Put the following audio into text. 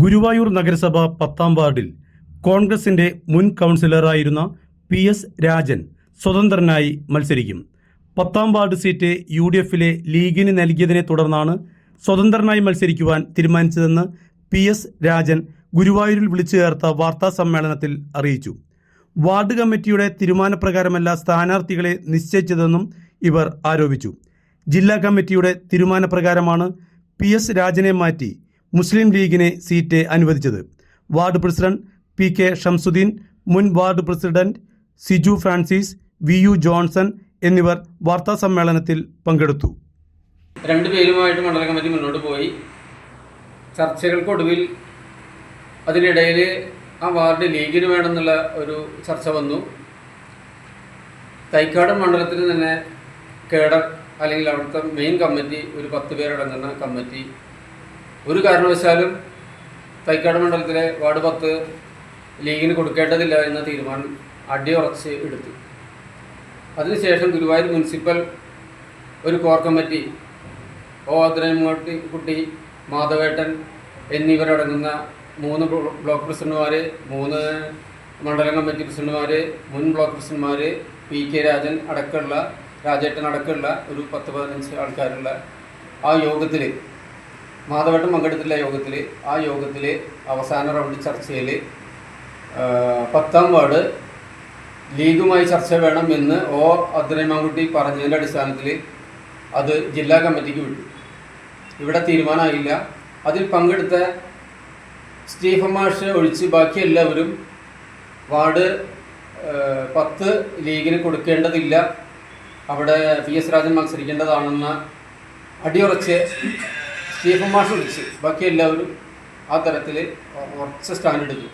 ഗുരുവായൂർ നഗരസഭ പത്താം വാർഡിൽ കോൺഗ്രസിന്റെ മുൻ കൗൺസിലറായിരുന്ന പി എസ് രാജൻ സ്വതന്ത്രനായി മത്സരിക്കും. പത്താം വാർഡ് സീറ്റ് യു ഡി എഫിലെ ലീഗിന് നൽകിയതിനെ തുടർന്നാണ് സ്വതന്ത്രനായി മത്സരിക്കുവാൻ തീരുമാനിച്ചതെന്ന് പി എസ് രാജൻ ഗുരുവായൂരിൽ വിളിച്ചു ചേർത്ത വാർത്താ സമ്മേളനത്തിൽ അറിയിച്ചു. വാർഡ് കമ്മിറ്റിയുടെ തീരുമാനപ്രകാരമല്ല സ്ഥാനാർത്ഥികളെ നിശ്ചയിച്ചതെന്നും ഇവർ ആരോപിച്ചു. ജില്ലാ കമ്മിറ്റിയുടെ തീരുമാനപ്രകാരമാണ് പി എസ് രാജനെ മാറ്റി മുസ്ലിം ലീഗിനെ സീറ്റ് അനുവദിച്ചത്. Ward president P K Shamsuddin മുൻ ward president Siju Francis V U Johnson എന്നിവർ വാർത്താ സമ്മേളനത്തിൽ പങ്കെടുത്തു. രണ്ടുപേരുമായിട്ട് മണ്ഡല കമ്മിറ്റി മുന്നോട്ട് പോയി. ചർച്ചകൾക്കൊടുവിൽ അതിനിടയിൽ ആ വാർഡ് ലീഗിന് വേണമെന്നുള്ള ഒരു ചർച്ച വന്നു. തൈക്കാട് മണ്ഡലത്തിൽ തന്നെ കേഡർ അല്ലെങ്കിൽ അവിടുത്തെ മെയിൻ കമ്മിറ്റി ഒരു പത്ത് പേരടങ്ങുന്ന കമ്മിറ്റി ഒരു കാരണവശാലും തൈക്കാട് മണ്ഡലത്തിലെ വാർഡ് പത്ത് ലീഗിന് കൊടുക്കേണ്ടതില്ല എന്ന തീരുമാനം അടിയുറച്ച് എടുത്തു. അതിനുശേഷം ഗുരുവായൂർ മുനിസിപ്പൽ ഒരു കോർ കമ്മിറ്റി ഒ അതിരൻകുട്ടി കുട്ടി മാധവേട്ടൻ എന്നിവരടങ്ങുന്ന മൂന്ന് ബ്ലോക്ക് പ്രസിഡന്റുമാർ മൂന്ന് മണ്ഡലം കമ്മിറ്റി പ്രസിഡന്റുമാർ മുൻ ബ്ലോക്ക് പ്രസിഡന്റുമാർ പി കെ രാജൻ അടക്കമുള്ള രാജേട്ടൻ അടക്കമുള്ള ഒരു പത്ത് പതിനഞ്ച് ആൾക്കാരുള്ള ആ യോഗത്തിൽ മാധവേട്ടൻ പങ്കെടുത്തില്ല യോഗത്തിൽ ആ യോഗത്തിൽ അവസാന റൗണ്ട് ചർച്ചയിൽ പത്താം വാർഡ് ലീഗുമായി ചർച്ച വേണം എന്ന് ഒ. അബ്ദുറഹ്മാൻകുട്ടി പറഞ്ഞതിന്റെ അടിസ്ഥാനത്തിൽ അത് ജില്ലാ കമ്മിറ്റിക്ക് വിട്ടു. ഇവിടെ തീരുമാനമായില്ല. അതിൽ പങ്കെടുത്ത സ്റ്റീഫൻ മാഷ് ഒഴിച്ച് ബാക്കി എല്ലാവരും വാർഡ് പത്ത് ലീഗിന് കൊടുക്കേണ്ടതില്ല. അവിടെ പി എസ് രാജൻ മത്സരിക്കേണ്ടതാണെന്ന അടിയുറച്ച് സ്റ്റീഫൻ മാഷ് ഒഴിച്ച് ബാക്കി എല്ലാവരും ആ തരത്തിൽ ഉറച്ച സ്റ്റാൻഡ് എടുത്തു